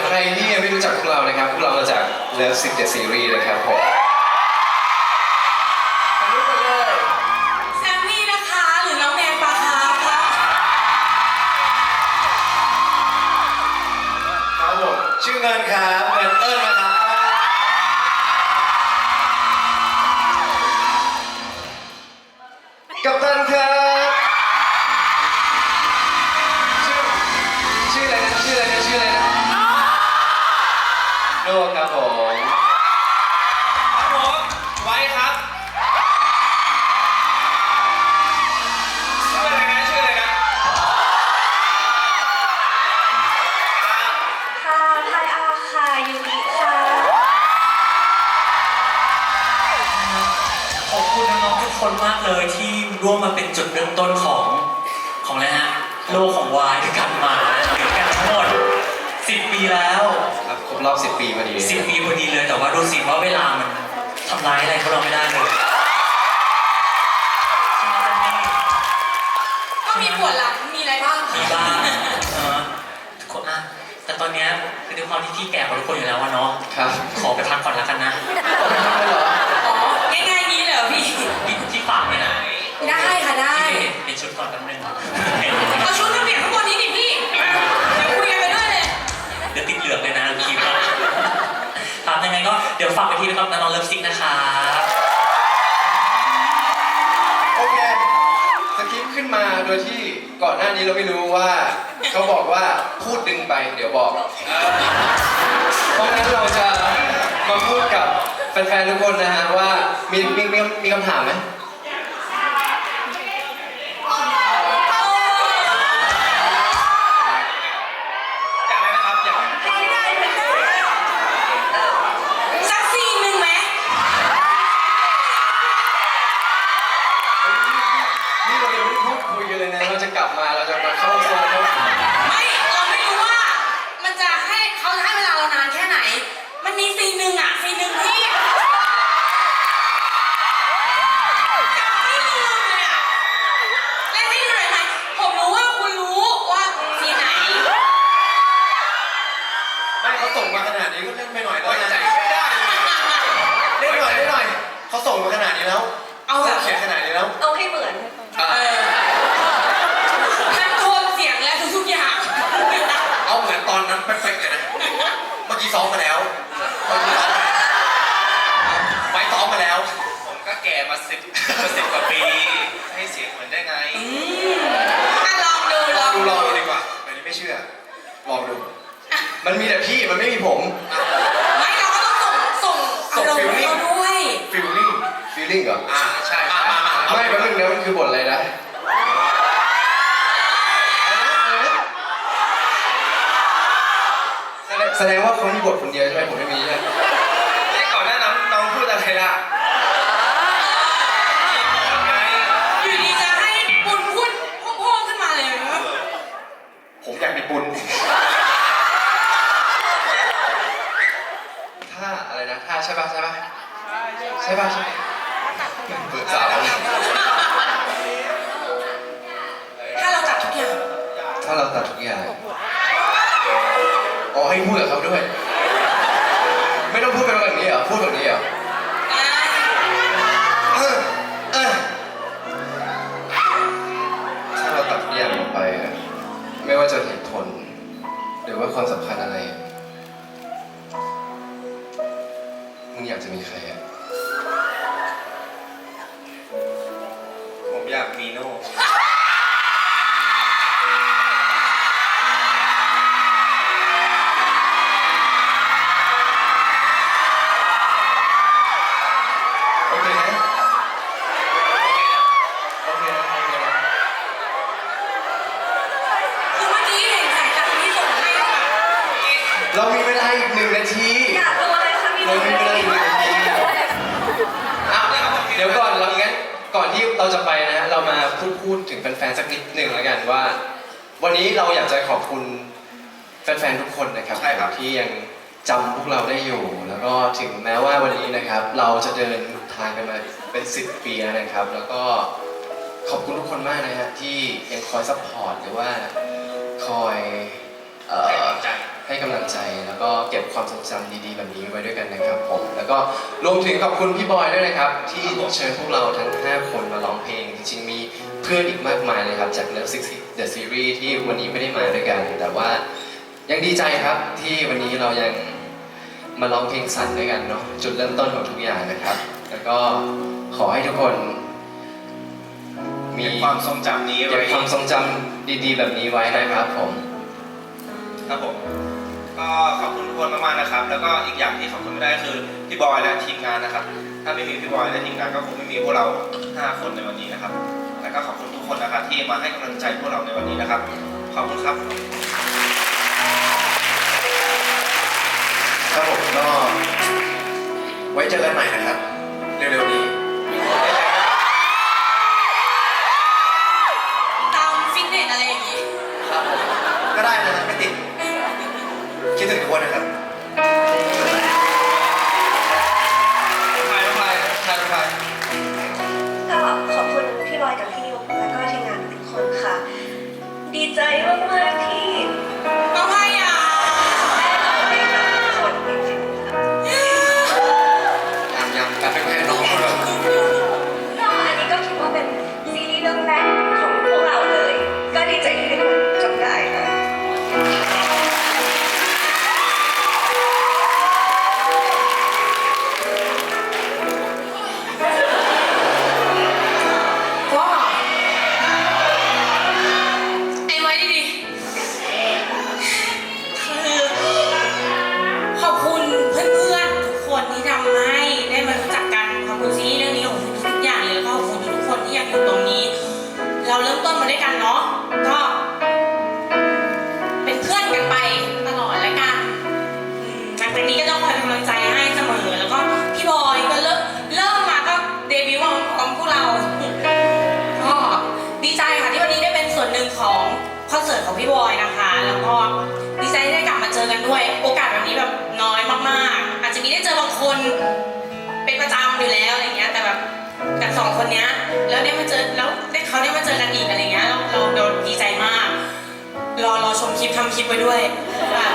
ผื่อใครที่ยังไม่รู้จักพวกเรานะครับ พวกเรามาจาก Love Sick The Series นะครับผมไปรู้กันเลยแซมมี่นะคะ หรือน้องแนนปลาคาร์ฟค่ะครับผมชื่อเงินครับเงินเอิ้นนะครับ โน่ครับผมครับผมไว้ครับชื่ออะไรนะชื่ออะไรนะค่ะไทยอาค่ะยูริค่ะขอบคุณน้องๆทุกคนมากเลยที่ร่วมมาเป็นจุดเริ่มต้นของของอะไรฮะโลกของวายด้วยกันมา แล้วครับครบรอบ 10 ปีพอดี10ปีพอดีเลยแต่ว่าดูสิว่าเวลามันทำร้ายอะไรพวกเราไม่ได้เลยใช่ไหมจันนี่ก็มีปวดหลัง มีอะไรบ้าง มีบ้างเออทุกคนอะแต่ตอนเนี้ยคือด้วยความที่พี่แก่กว่าทุกคนอยู่แล้วอะเนาะครับ ขอไปพักก่อนแล้วกันนะอ๋อ ไปที่นะครับน้องๆเลิฟซิกนะครับโอเคสคริปต์ขึ้นมาโดยที่ก่อนหน้านี้เราไม่รู้ว่า เขาบอกว่าพูดดึงไปเดี๋ยวบอก เพราะฉะนั้นเราจะมาพูดกับแฟนๆทุกคนนะฮะว่ามีมีมีมีคำถามไหม อย่างไรนะครับอย่างไร สักซีนหนึ่งไหม นี่เรายังไม่พูดคุยกันเลยนะเราจะกลับมาเราจะมาเข้าโซนเขา ไม่ เราไม่รู้ว่า มันจะให้เขาจะให้เวลาเรานานแค่ไหน มันมีซีนหนึ่งอะซีนหนึ่งที่จำไม่ลืมเลยอะเล่นให้ดูหน่อยไหมผมรู้ว่าคุณรู้ว่าซีนไหน ไม่เขาส่งมาขนาดนี้ก็เล่นไปหน่อยแล้ว ไว้ นะ ใจไม่ได้เลย เล่นหน่อยเล่นหน่อยเขาส่ งมาขนาดนี้แล้วเอาแบบเขียนขนาดนี้แล้วเอาให้เหมือนอะเออทั้งโทนเสียงและทุกๆอย่างเอาเหมือนตอนนั้นเป๊ะๆเลยนะเมื่อกี้ซ้อมมาแล้วเมื่อกี้ซ้อมมาแล้วไว้ซ้อมมาแล้ว ผมก็แก่มาสิบมาสิบกว่าปี ให้เสียงเหมือนได้ไง อืมอะลองดูลองดูดูลองดูดีกว่าอันนี้ไม่เชื่อ ลองดู มันมีแต่พี่ มันไม่มีผมไม่เราก็ต้องส่งส่ง ส่ง อารมณ์ feeling เขาด้วย ฟีลลิ่งฟี ลลิ่งเหรอ อ่าใช่ใช่มามามาไม่แป๊บนึงนะมันคือบทอะไรนะแสดงแสดงว่าเขามีบทคนเดียวใช่ไหมผมไม่มีใช่ไหมไอ้ก่อนหน้านั้นน้องพูดอะไรล่ะ จะเหตุผล หรือว่าความสำคัญอะไร มึงอยากจะมีใครอะ ผมอยากมีโน่ เรามีเวลาอีกหนึ่งนาที อยากดูอะไรคะมีเรามีเวลาอีกหนึ่งนาทีอ้าวเดี๋ยวก่อนเรางั้นก่อนที่เราจะไปนะฮะเรามาพูดพูดถึงแฟนๆสักนิดหนึ่งแล้วกันว่า วันนี้เราอยากจะขอบคุณแฟนๆทุกคนนะครับใช่ครับ ที่ยังจำพวกเราได้อยู่ แล้วก็ถึงแม้ว่าวันนี้นะครับ เราจะเดินทางกันมาเป็นสิบปีแล้วนะครับ แล้วก็ขอบคุณทุกคนมากนะฮะที่ยังคอยซัพพอร์ตหรือว่าคอยเอ่ให้อกำลังใจ ใให้กำลังใจแล้วก็เก็บความทรงจำดีๆ แบบนี้ไว้ด้วยกันนะครับผม แล้วก็รวมถึงขอบคุณพี่บอยด้วยนะครับ ที่เชิญพวกเราทั้ง 5 คนมาร้องเพลง จริงๆมีเพื่อนอีกมากมายเลยครับจาก Love Six The Series ที่วันนี้ไม่ได้มาด้วยกัน แต่ว่ายังดีใจครับที่วันนี้เรายังมาร้องเพลงสั่นด้วยกันเนาะจุดเริ่มต้นของทุกอย่างนะครับ แล้วก็ขอให้ทุกคน มีมีความทรงจำนี้เก็ไว้บความทรงจำดีๆ แบบนี้ไว้นะครับผม ครับผม ก็ขอบคุณทุกคนมากๆนะครับ แล้วก็อีกอย่างที่ขอบคุณไม่ได้คือพี่บอยและทีมงานนะครับ ถ้าไม่มีพี่บอยและทีมงานก็คงไม่มีพวกเรา 5 คนในวันนี้นะครับ แล้วก็ขอบคุณทุกคนนะครับที่มาให้กำลังใจพวกเราในวันนี้นะครับ ขอบคุณครับครับผมก็ไว้เจอกันใหม่นะครับ เร็วๆนี้ ตามฟิตเนสอะไรอย่างงี้ ครับผมก็ได้นะครับไม่ติด คิดถึ แบบนี้แบบน้อยมากๆ อาจจะมีได้เจอบางคนเป็นประจำอยู่แล้วอะไรเงี้ย แต่แบบกับสองคนเนี้ยแล้วได้มาเจอแล้วได้เขาได้มาเจอกันอีกอะไรเงี้ยเราเราดีใจมาก รอรอชมคลิปทำคลิปไว้ด้วยค่ะ